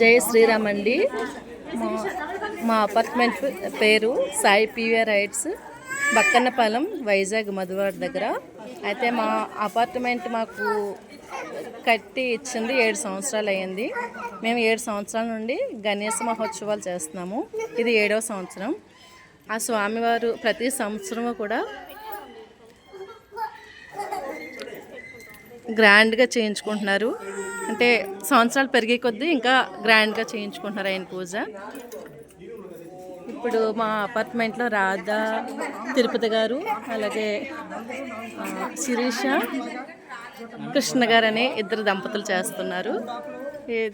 జయ శ్రీరామ్ అండి. మా మా అపార్ట్మెంట్ పేరు సాయి పివిఆర్ రైట్స్ బక్కన్నపాలెం వైజాగ్ మధువాడ దగ్గర. అయితే మా అపార్ట్మెంట్ మాకు కట్టి ఇచ్చింది ఏడు సంవత్సరాలు అయ్యింది. మేము ఏడు సంవత్సరాల నుండి గణేష్ మహోత్సవాలు చేస్తున్నాము. ఇది ఏడవ సంవత్సరం. ఆ స్వామివారు ప్రతి సంవత్సరము కూడా గ్రాండ్గా చేయించుకుంటున్నారు. అంటే సంవత్సరాలు పెరిగే కొద్దీ ఇంకా గ్రాండ్గా చేయించుకుంటున్నారు ఆయన పూజ. ఇప్పుడు మా అపార్ట్మెంట్లో రాధా తిరుపతి గారు అలాగే శిరీష కృష్ణ గారు అనే ఇద్దరు దంపతులు చేస్తున్నారు.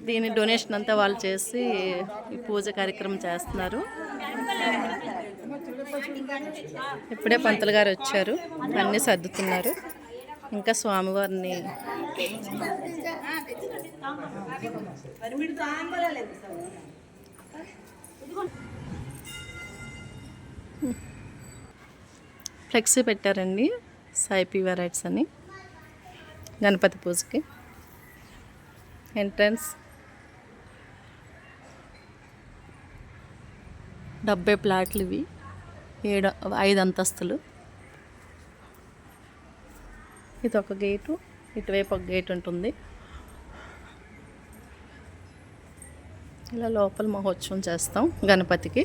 దీని డొనేషన్ అంతా వాళ్ళు చేసి ఈ పూజ కార్యక్రమం చేస్తున్నారు. ఇప్పుడే పంతులు గారు వచ్చారు. అన్నీ సర్దుతున్నారు. ఇంకా స్వామివారిని ఫ్లెక్సీ పెట్టారండి సాయిపి వెరైట్స్ అని గణపతి పూజకి. ఎంట్రన్స్. డెబ్బై ప్లాట్లు ఇవి. ఏడు ఐదు అంతస్తులు. ఇది ఒక గేటు ఇటువైపు ఒక గేట్ ఉంటుంది. ఇలా లోపల మహోత్సవం చేస్తాం గణపతికి.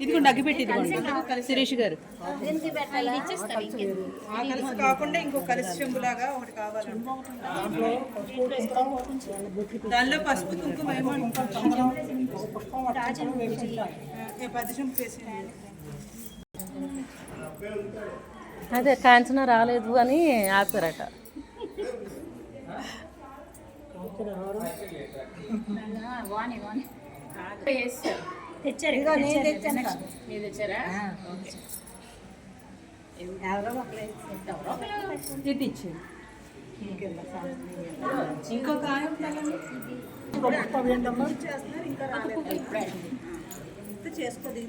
ఇదిగోండి అగ్గిపెట్టి ఇదిగోండి. శిరీష్ గారు. ఆ కలిసి కాకుండా ఇంకో కలిసి చెంబులాగా ఒకటి కావాలి దానిలో పసుపు కుంకుమ ఏమో ఏ పది చెంపు వేసి అదే కాంచన రాలేదు అని ఆపారట. ఇంకొక ఆయన ఉండాలండి. చేస్తున్నారు ఇంకా రాలేదు. ఇంత చేసుకోదు